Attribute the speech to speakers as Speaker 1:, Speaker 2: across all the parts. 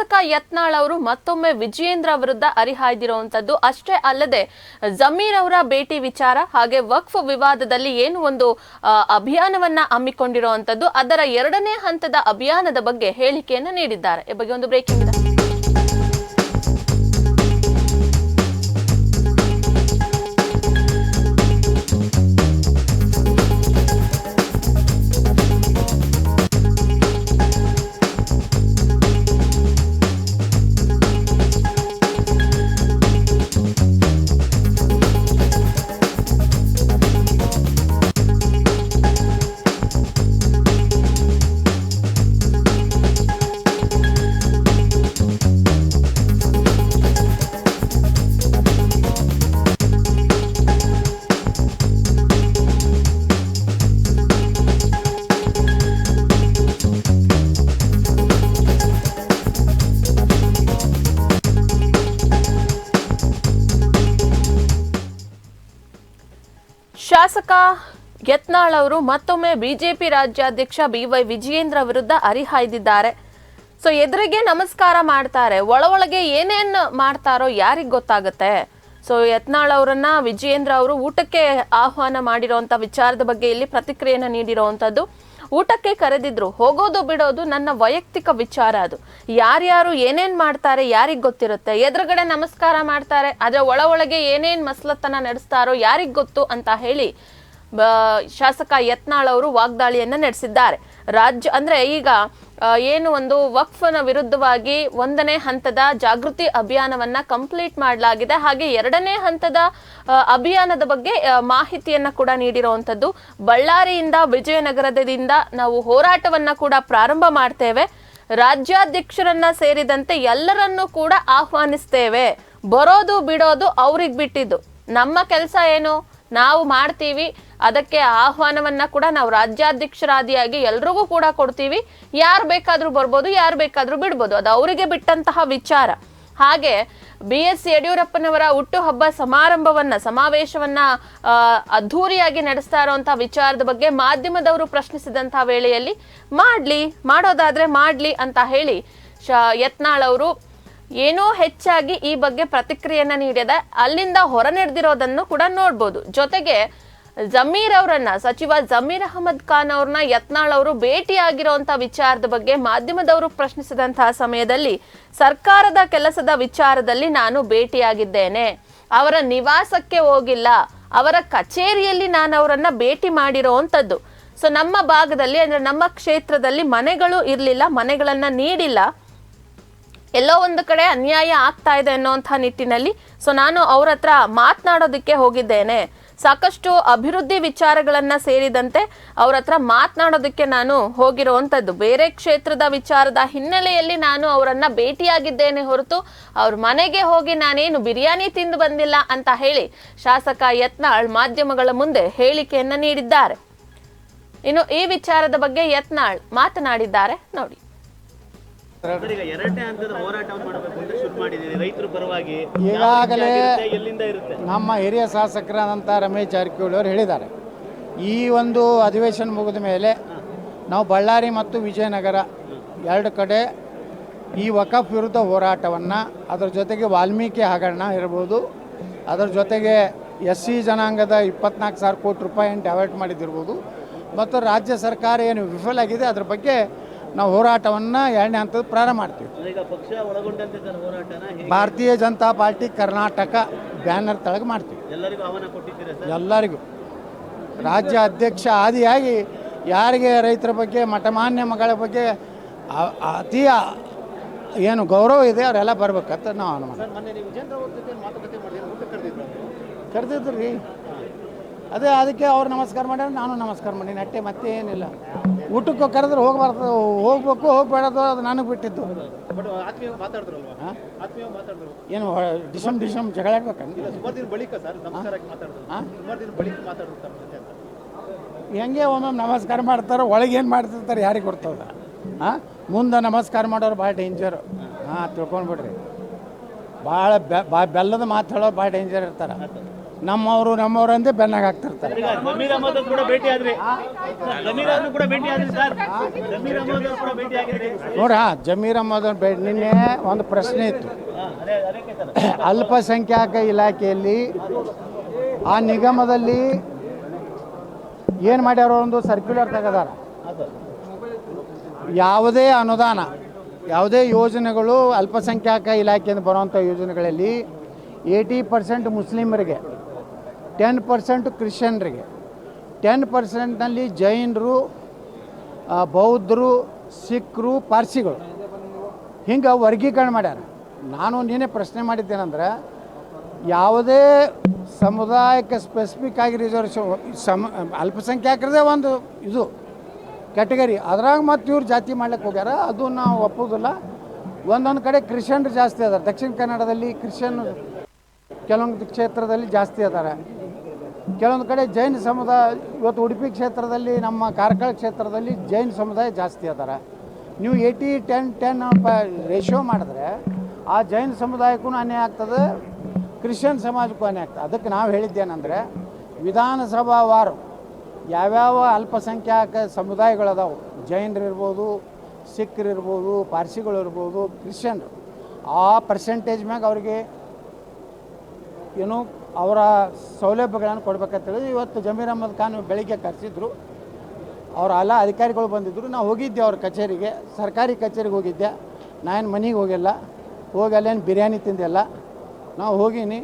Speaker 1: ಶಾಸಕ ಯತ್ನಾಳ್ ಅವರು ಮತ್ತೊಮ್ಮೆ ವಿಜಯೇಂದ್ರ ವಿರುದ್ಧ ಹರಿಹಾಯ್ದಿರುವಂತದ್ದು ಅಷ್ಟೇ ಅಲ್ಲದೆ ಜಮೀರ್ ಅವರ ಭೇಟಿ ವಿಚಾರ ಹಾಗೆ ವಕ್ಫ್ ವಿವಾದದಲ್ಲಿ ಏನು ಒಂದು ಅಭಿಯಾನವನ್ನ ಹಮ್ಮಿಕೊಂಡಿರುವಂತದ್ದು ಅದರ ಎರಡನೇ ಹಂತದ ಅಭಿಯಾನದ ಬಗ್ಗೆ ಹೇಳಿಕೆಯನ್ನ ನೀಡಿದ್ದಾರೆ. ಈ ಬಗ್ಗೆ ಒಂದು ಬ್ರೇಕಿಂಗ್ ಇದೆ ಶಾಸಕ ಯತ್ನಾಳ್ ಅವರು ಮತ್ತೊಮ್ಮೆ ಬಿಜೆಪಿ ರಾಜ್ಯಾಧ್ಯಕ್ಷ ಬಿ ವೈ ವಿಜಯೇಂದ್ರ ವಿರುದ್ಧ ಹರಿಹಾಯ್ದಿದ್ದಾರೆ ಸೊ ಎದುರಿಗೆ ನಮಸ್ಕಾರ ಮಾಡ್ತಾರೆ. ಒಳ ಒಳಗೆ ಏನೇನ್ ಮಾಡ್ತಾರೋ ಯಾರಿಗ್ ಗೊತ್ತಾಗುತ್ತೆ? ಸೊ ಯತ್ನಾಳ್ ಅವರನ್ನ ವಿಜಯೇಂದ್ರ ಅವರು ಊಟಕ್ಕೆ ಆಹ್ವಾನ ಮಾಡಿರೋಂಥ ವಿಚಾರದ ಬಗ್ಗೆ ಇಲ್ಲಿ ಪ್ರತಿಕ್ರಿಯೆಯನ್ನು ನೀಡಿರೋವಂಥದ್ದು ಊಟಕ್ಕೆ ಕರೆದಿದ್ರು. ಹೋಗೋದು ಬಿಡೋದು ನನ್ನ ವೈಯಕ್ತಿಕ ವಿಚಾರ ಅದು. ಯಾರ್ಯಾರು ಏನೇನು ಮಾಡ್ತಾರೆ ಯಾರಿಗೆ ಗೊತ್ತಿರುತ್ತೆ? ಎದುರುಗಡೆ ನಮಸ್ಕಾರ ಮಾಡ್ತಾರೆ. ಆದ್ರೆ ಒಳ ಒಳಗೆ ಏನೇನ್ ಮಸಲತ್ತನ ನಡೆಸ್ತಾರೋ ಯಾರಿಗ್ ಗೊತ್ತು ಅಂತ ಹೇಳಿ ಶಾಸಕ ಯತ್ನಾಳ್ ಅವರು ವಾಗ್ದಾಳಿಯನ್ನ ನಡೆಸಿದ್ದಾರೆ. ರಾಜ್ಯ ಅಂದ್ರೆ ಈಗ ಏನು ಒಂದು ವಕ್ಫನ ವಿರುದ್ಧವಾಗಿ ಒಂದನೇ ಹಂತದ ಜಾಗೃತಿ ಅಭಿಯಾನವನ್ನ ಕಂಪ್ಲೀಟ್ ಮಾಡಲಾಗಿದೆ. ಹಾಗೆ ಎರಡನೇ ಹಂತದ ಅಭಿಯಾನದ ಬಗ್ಗೆ ಮಾಹಿತಿಯನ್ನ ಕೂಡ ನೀಡಿರುವಂಥದ್ದು. ಬಳ್ಳಾರಿಯಿಂದ ವಿಜಯನಗರದಿಂದ ನಾವು ಹೋರಾಟವನ್ನ ಕೂಡ ಪ್ರಾರಂಭ ಮಾಡ್ತೇವೆ. ರಾಜ್ಯಾಧ್ಯಕ್ಷರನ್ನ ಸೇರಿದಂತೆ ಎಲ್ಲರನ್ನೂ ಕೂಡ ಆಹ್ವಾನಿಸ್ತೇವೆ. ಬರೋದು ಬಿಡೋದು ಅವ್ರಿಗೆ ಬಿಟ್ಟಿದ್ದು. ನಮ್ಮ ಕೆಲಸ ಏನು? ನಾವು ಮಾಡ್ತೀವಿ. ಅದಕ್ಕೆ ಆಹ್ವಾನವನ್ನ ಕೂಡ ನಾವು ರಾಜ್ಯಾಧ್ಯಕ್ಷರಾದಿಯಾಗಿ ಎಲ್ರಿಗೂ ಕೂಡ ಕೊಡ್ತೀವಿ. ಯಾರು ಬೇಕಾದ್ರೂ ಬರ್ಬೋದು, ಯಾರು ಬೇಕಾದ್ರೂ ಬಿಡ್ಬೋದು. ಅದು ಅವರಿಗೆ ಬಿಟ್ಟಂತಹ ವಿಚಾರ. ಹಾಗೆ ಬಿ ಎಸ್ ಯಡಿಯೂರಪ್ಪನವರ ಹುಟ್ಟುಹಬ್ಬ ಸಮಾರಂಭವನ್ನ, ಸಮಾವೇಶವನ್ನ ಅದ್ಧೂರಿಯಾಗಿ ನಡೆಸ್ತಾ ಇರುವಂತ ವಿಚಾರದ ಬಗ್ಗೆ ಮಾಧ್ಯಮದವರು ಪ್ರಶ್ನಿಸಿದಂತಹ ವೇಳೆಯಲ್ಲಿ, ಮಾಡ್ಲಿ, ಮಾಡೋದಾದ್ರೆ ಮಾಡ್ಲಿ ಅಂತ ಹೇಳಿ ಶ ಯತ್ನಾಳ್ ಅವರು ಏನೋ ಹೆಚ್ಚಾಗಿ ಈ ಬಗ್ಗೆ ಪ್ರತಿಕ್ರಿಯೆಯನ್ನ ನೀಡಿದೆ ಅಲ್ಲಿಂದ ಹೊರ ನಡೆದಿರೋದನ್ನು ಕೂಡ ನೋಡ್ಬೋದು. ಜೊತೆಗೆ ಜಮೀರ್ ಅವರನ್ನ, ಸಚಿವ ಜಮೀರ್ ಅಹಮದ್ ಖಾನ್ ಅವ್ರನ್ನ, ಯತ್ನಾಳ್ ಅವರು ಭೇಟಿಯಾಗಿರುವಂತಹ ವಿಚಾರದ ಬಗ್ಗೆ ಮಾಧ್ಯಮದವರು ಪ್ರಶ್ನಿಸಿದಂತಹ ಸಮಯದಲ್ಲಿ ಸರ್ಕಾರದ ಕೆಲಸದ ವಿಚಾರದಲ್ಲಿ ನಾನು ಭೇಟಿಯಾಗಿದ್ದೇನೆ. ಅವರ ನಿವಾಸಕ್ಕೆ ಹೋಗಿಲ್ಲ. ಅವರ ಕಚೇರಿಯಲ್ಲಿ ನಾನು ಅವರನ್ನ ಭೇಟಿ ಮಾಡಿರೋವಂಥದ್ದು ಸೊ, ನಮ್ಮ ಭಾಗದಲ್ಲಿ, ಅಂದ್ರೆ ನಮ್ಮ ಕ್ಷೇತ್ರದಲ್ಲಿ ಮನೆಗಳು ಇರಲಿಲ್ಲ, ಮನೆಗಳನ್ನ ನೀಡಿಲ್ಲ. ಎಲ್ಲೋ ಒಂದು ಕಡೆ ಅನ್ಯಾಯ ಆಗ್ತಾ ಇದೆ ಅನ್ನೋಂಥ ನಿಟ್ಟಿನಲ್ಲಿ. ಸೊ ನಾನು ಅವ್ರ ಹತ್ರ ಮಾತನಾಡೋದಕ್ಕೆ ಹೋಗಿದ್ದೇನೆ. ಸಾಕಷ್ಟು ಅಭಿವೃದ್ಧಿ ವಿಚಾರಗಳನ್ನು ಸೇರಿದಂತೆ ಅವ್ರ ಹತ್ರ ಮಾತನಾಡೋದಕ್ಕೆ ನಾನು ಹೋಗಿರುವಂಥದ್ದು. ಬೇರೆ ಕ್ಷೇತ್ರದ ವಿಚಾರದ ಹಿನ್ನೆಲೆಯಲ್ಲಿ ನಾನು ಅವರನ್ನು ಭೇಟಿಯಾಗಿದ್ದೇನೆ ಹೊರತು ಅವ್ರ ಮನೆಗೆ ಹೋಗಿ ನಾನೇನು ಬಿರಿಯಾನಿ ತಿಂದು ಬಂದಿಲ್ಲ ಅಂತ ಹೇಳಿ ಶಾಸಕ ಯತ್ನಾಳ್ ಮಾಧ್ಯಮಗಳ ಮುಂದೆ ಹೇಳಿಕೆಯನ್ನ ನೀಡಿದ್ದಾರೆ. ಇನ್ನು ಈ ವಿಚಾರದ ಬಗ್ಗೆ ಯತ್ನಾಳ್ ಮಾತನಾಡಿದ್ದಾರೆ. ನೋಡಿ.
Speaker 2: ಈಗಾಗಲೇ ನಮ್ಮ ಹಿರಿಯ ಶಾಸಕರಾದಂಥ ರಮೇಶ್ ಜಾರಕಿಹೊಳಿ ಅವರು ಹೇಳಿದ್ದಾರೆ. ಈ ಒಂದು ಅಧಿವೇಶನ ಮುಗಿದ ಮೇಲೆ ನಾವು ಬಳ್ಳಾರಿ ಮತ್ತು ವಿಜಯನಗರ ಎರಡು ಕಡೆ ಈ ವಕಫ್ ವಿರುದ್ಧ ಹೋರಾಟವನ್ನು ಅದರ ಜೊತೆಗೆ ವಾಲ್ಮೀಕಿ ಹಗರಣ ಇರ್ಬೋದು ಅದರ ಜೊತೆಗೆ ಎಸ್ ಸಿ ಜನಾಂಗದ ಇಪ್ಪತ್ನಾಲ್ಕು ಸಾವಿರ ಕೋಟಿ ರೂಪಾಯಿಯನ್ನು ಡೈವರ್ಟ್ ಮಾಡಿದ್ದಿರ್ಬೋದು ಮತ್ತು ರಾಜ್ಯ ಸರ್ಕಾರ ಏನು ವಿಫಲ ಆಗಿದೆ ಅದ್ರ ಬಗ್ಗೆ ನಾವು ಹೋರಾಟವನ್ನು ಎರಡನೇ ಹಂತದ ಪ್ರಾರಂಭ ಮಾಡ್ತೀವಿ. ಭಾರತೀಯ ಜನತಾ ಪಾರ್ಟಿ ಕರ್ನಾಟಕ ಬ್ಯಾನರ್ ತಳಗೆ ಮಾಡ್ತೀವಿ.
Speaker 3: ಎಲ್ಲರಿಗೂ
Speaker 2: ರಾಜ್ಯ ಅಧ್ಯಕ್ಷ ಆದಿಯಾಗಿ ಯಾರಿಗೆ ರೈತರ ಬಗ್ಗೆ ಮಠಮಾನ್ಯ ಮಗಳ ಬಗ್ಗೆ ಅತಿ ಏನು ಗೌರವ ಇದೆ ಅವರೆಲ್ಲ ಬರ್ಬೇಕಂತ ನಾವು ಅನುಮಾನ
Speaker 3: ಕರೆದಿದ್ರು.
Speaker 2: ಕರೆದಿದ್ರು ರೀ. ಅದೇ ಅದಕ್ಕೆ ಅವ್ರು ನಮಸ್ಕಾರ ಮಾಡ್ಯಾರ ನಾನು ನಮಸ್ಕಾರ ಮಾಡೀನಿ. ಅಟ್ಟೆ ಮತ್ತೆ ಏನಿಲ್ಲ ಊಟಕ್ಕೆ ಕರೆದ್ರೆ ಹೋಗ್ಬಾರ್ದು ಹೋಗ್ಬೇಕು ಹೋಗ್ಬೇಡದು ಅದು ನನಗೆ ಬಿಟ್ಟಿದ್ದು.
Speaker 3: ಬಟ್ ಆತ್ಮೀಯ ಮಾತಾಡಿದ್ರಲ್ವಾ?
Speaker 2: ಹಾಂ
Speaker 3: ಆತ್ಮೀಯ ಮಾತಾಡಿದ್ರು.
Speaker 2: ಏನು ಡಿಸಮ್ ಡಿಸಮ್ ಜಗಳ ಆಡ್ಬೇಕಂದ್ರೆ
Speaker 3: ಸುಮಾರು ದಿನ ಬಳಿಕ ಸರ್ ನಮಸ್ಕಾರಕ್ಕೆ ಮಾತಾಡಿದ್ರು.
Speaker 2: ಹಾಂ
Speaker 3: ಸುಮಾರು ದಿನ ಬಳಿಕ ಮಾತಾಡಿದ್ರು ತಮ್ಮ ಜೊತೆ ಅಂತ.
Speaker 2: ಹೆಂಗೆ ಒಮ್ಮೊಮ್ಮೆ ನಮಸ್ಕಾರ ಮಾಡ್ತಾರೆ ಒಳಗೆ ಏನು ಮಾಡ್ತಿರ್ತಾರೆ ಯಾರಿಗೆ ಗೊತ್ತದ ಹಾಂ ಮುಂದೆ ನಮಸ್ಕಾರ ಮಾಡೋರು ಭಾಳ ಡೇಂಜರು ಹಾಂ ತಿಳ್ಕೊಂಡ್ಬಿಡ್ರಿ. ಭಾಳ ಬೆಲ್ಲದ ಮಾತು ಹೇಳೋರು ಭಾಳ ಡೇಂಜರ್ ಇರ್ತಾರೆ. ನಮ್ಮವರು ನಮ್ಮವರು ಅಂದೇ ಬೆನ್ನಾಗ ಹಾಕ್ತಿರ್ತಾರೆ. ನೋಡ ಜಮೀರ್ ಅಹಮದ್ ಬೇ ನಿನ್ನೆ ಒಂದು ಪ್ರಶ್ನೆ ಇತ್ತು. ಅಲ್ಪಸಂಖ್ಯಾತ ಇಲಾಖೆಯಲ್ಲಿ ಆ ನಿಗಮದಲ್ಲಿ ಏನು ಮಾಡ್ಯಾರ ಒಂದು ಸರ್ಕ್ಯುಲರ್ ತೆಗೆದಾರ. ಯಾವುದೇ ಅನುದಾನ ಯಾವುದೇ ಯೋಜನೆಗಳು ಅಲ್ಪಸಂಖ್ಯಾತ ಇಲಾಖೆಯಿಂದ ಬರುವಂಥ ಯೋಜನೆಗಳಲ್ಲಿ ಏಯ್ಟಿ ಪರ್ಸೆಂಟ್ ಮುಸ್ಲಿಮರಿಗೆ ಟೆನ್ ಪರ್ಸೆಂಟ್ ಕ್ರಿಶ್ಚಿಯನ್ರಿಗೆ ಟೆನ್ ಪರ್ಸೆಂಟ್ನಲ್ಲಿ ಜೈನರು ಬೌದ್ಧರು, ಸಿಖ್ರು, ಪಾರ್ಸಿಗಳು. ಹಿಂಗೆ ವರ್ಗೀಕರಣ ಮಾಡ್ಯಾರ. ನಾನು ನೀನೇ ಪ್ರಶ್ನೆ ಮಾಡಿದ್ದೇನೆಂದ್ರೆ, ಯಾವುದೇ ಸಮುದಾಯಕ್ಕೆ ಸ್ಪೆಸಿಫಿಕ್ ಆಗಿ ರಿಸರ್ವೇಷನ್ ಸಮ ಅಲ್ಪಸಂಖ್ಯಾತರದೇ ಒಂದು ಇದು ಕ್ಯಾಟಗರಿ ಅದ್ರಾಗ ಮತ್ತು ಇವ್ರು ಜಾತಿ ಮಾಡ್ಲಿಕ್ಕೆ ಹೋಗ್ಯಾರ, ಅದು ನಾವು ಒಪ್ಪೋದಿಲ್ಲ. ಒಂದೊಂದು ಕಡೆ ಕ್ರಿಶ್ಚಿಯನ್ರು ಜಾಸ್ತಿ ಅದಾರೆ. ದಕ್ಷಿಣ ಕನ್ನಡದಲ್ಲಿ ಕ್ರಿಶ್ಚಿಯನ್ ಕೆಲವೊಂದು ಕ್ಷೇತ್ರದಲ್ಲಿ ಜಾಸ್ತಿ ಅದಾರೆ. ಕೆಲವೊಂದು ಕಡೆ ಜೈನ ಸಮುದಾಯ, ಇವತ್ತು ಉಡುಪಿ ಕ್ಷೇತ್ರದಲ್ಲಿ, ನಮ್ಮ ಕಾರ್ಕಳ ಕ್ಷೇತ್ರದಲ್ಲಿ ಜೈನ ಸಮುದಾಯ ಜಾಸ್ತಿ ಅದಾರೆ. ನೀವು ಏಯ್ಟಿ ಟೆನ್ ಟೆನ್ ಪ ರೇಷಿಯೋ ಮಾಡಿದ್ರೆ, ಆ ಜೈನ ಸಮುದಾಯಕ್ಕೂ ಅನ್ಯಾಯ ಆಗ್ತದೆ, ಕ್ರಿಶ್ಚಿಯನ್ ಸಮಾಜಕ್ಕೂ ಅನ್ಯಾಯ ಆಗ್ತದೆ. ಅದಕ್ಕೆ ನಾವು ಹೇಳಿದ್ದೇನೆಂದರೆ ವಿಧಾನಸಭಾವಾರು ಯಾವ್ಯಾವ ಅಲ್ಪಸಂಖ್ಯಾತ ಸಮುದಾಯಗಳದಾವು, ಜೈನರು ಇರ್ಬೋದು, ಸಿಖ್ರು ಇರ್ಬೋದು, ಪಾರ್ಸಿಗಳು ಇರ್ಬೋದು, ಕ್ರಿಶ್ಚಿಯನ್ರು, ಆ ಪರ್ಸೆಂಟೇಜ್ ಮ್ಯಾಗ ಅವ್ರಿಗೆ ಏನು ಅವರ ಸೌಲಭ್ಯಗಳನ್ನು ಕೊಡಬೇಕಂತೇಳಿ ಇವತ್ತು ಜಮೀರ್ ಅಹಮದ್ ಖಾನ್ ಬೆಳಿಗ್ಗೆ ಕರೆಸಿದ್ರು. ಅವರು ಎಲ್ಲ ಅಧಿಕಾರಿಗಳು ಬಂದಿದ್ದರು ನಾವು ಹೋಗಿದ್ದೆ ಅವ್ರ ಕಚೇರಿಗೆ. ಸರ್ಕಾರಿ ಕಚೇರಿಗೆ ಹೋಗಿದ್ದೆ. ನಾನು ಮನೆಗೆ ಹೋಗಿಲ್ಲ. ಹೋಗಿ ಅಲ್ಲೇನು ಬಿರಿಯಾನಿ ತಿಂದಿಲ್ಲ. ನಾವು ಹೋಗೀನಿ.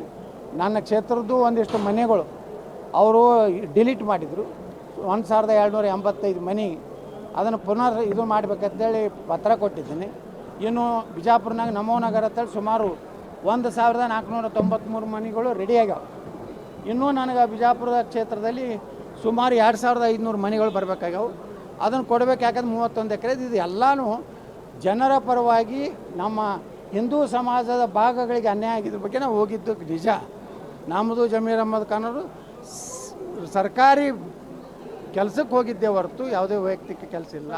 Speaker 2: ನನ್ನ ಕ್ಷೇತ್ರದ್ದು ಒಂದಿಷ್ಟು ಮನೆಗಳು. ಅವರು ಡಿಲೀಟ್ ಮಾಡಿದರು. ಒಂದು ಸಾವಿರದ ಏಳ್ನೂರ ಎಂಬತ್ತೈದು ಮನೆ. ಅದನ್ನು ಪುನರ್ ಇದು ಮಾಡಬೇಕಂತೇಳಿ ಪತ್ರ ಕೊಟ್ಟಿದ್ದೀನಿ. ಇನ್ನು ಬಿಜಾಪುರ್ನಾಗ ನಮೋ ನಗರ ಅಂತೇಳಿ ಸುಮಾರು ಒಂದು ಸಾವಿರದ ನಾಲ್ಕುನೂರ ತೊಂಬತ್ತ್ಮೂರು ಮನೆಗಳು ರೆಡಿ ಆಗ್ಯಾವ. ಇನ್ನೂ ನನಗೆ ಬಿಜಾಪುರದ ಕ್ಷೇತ್ರದಲ್ಲಿ ಸುಮಾರು ಎರಡು ಸಾವಿರದ ಐದುನೂರು ಮನೆಗಳು ಬರಬೇಕಾಗ್ಯಾವು. ಅದನ್ನು ಕೊಡಬೇಕು ಯಾಕಂದ್ರೆ ಮೂವತ್ತೊಂದು ಎಕರೆ ಇದು ಎಲ್ಲನೂ ಜನರ ಪರವಾಗಿ ನಮ್ಮ ಹಿಂದೂ ಸಮಾಜದ ಭಾಗಗಳಿಗೆ ಅನ್ಯಾಯ ಆಗಿದ್ದ ಬಗ್ಗೆ ನಾವು ಹೋಗಿದ್ದು ನಿಜ. ನಮ್ಮದು ಜಮೀರ್ ಅಹಮದ್ ಖಾನ್ ಅವರು ಸರ್ಕಾರಿ ಕೆಲಸಕ್ಕೆ ಹೋಗಿದ್ದೆ ಹೊರತು ಯಾವುದೇ ವೈಯಕ್ತಿಕ ಕೆಲಸ ಇಲ್ಲ.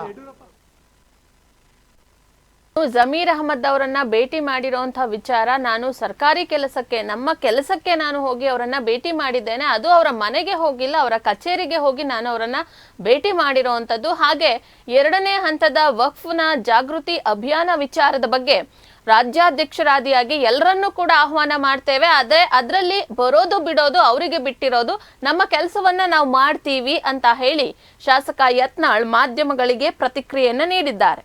Speaker 1: ಜಮೀರ್ ಅಹಮದ್ ಅವರನ್ನ ಭೇಟಿ ಮಾಡಿರೋಂಥ ವಿಚಾರ ನಾನು ಸರ್ಕಾರಿ ಕೆಲಸಕ್ಕೆ, ನಮ್ಮ ಕೆಲಸಕ್ಕೆ ನಾನು ಹೋಗಿ ಅವರನ್ನ ಭೇಟಿ ಮಾಡಿದ್ದೇನೆ. ಅದು ಅವರ ಮನೆಗೆ ಹೋಗಿಲ್ಲ, ಅವರ ಕಚೇರಿಗೆ ಹೋಗಿ ನಾನು ಅವರನ್ನ ಭೇಟಿ ಮಾಡಿರೋವಂಥದ್ದು ಹಾಗೆ ಎರಡನೇ ಹಂತದ ವಕ್ಫ್ನ ಜಾಗೃತಿ ಅಭಿಯಾನ ವಿಚಾರದ ಬಗ್ಗೆ ರಾಜ್ಯಾಧ್ಯಕ್ಷರಾದಿಯಾಗಿ ಎಲ್ಲರನ್ನೂ ಕೂಡ ಆಹ್ವಾನ ಮಾಡ್ತೇವೆ. ಅದೇ, ಅದರಲ್ಲಿ ಬರೋದು ಬಿಡೋದು, ಅವರಿಗೆ ಬಿಟ್ಟಿರೋದು, ನಮ್ಮ ಕೆಲಸವನ್ನ ನಾವು ಮಾಡ್ತೀವಿ ಅಂತ ಹೇಳಿ ಶಾಸಕ ಯತ್ನಾಳ್ ಮಾಧ್ಯಮಗಳಿಗೆ ಪ್ರತಿಕ್ರಿಯೆಯನ್ನು ನೀಡಿದ್ದಾರೆ.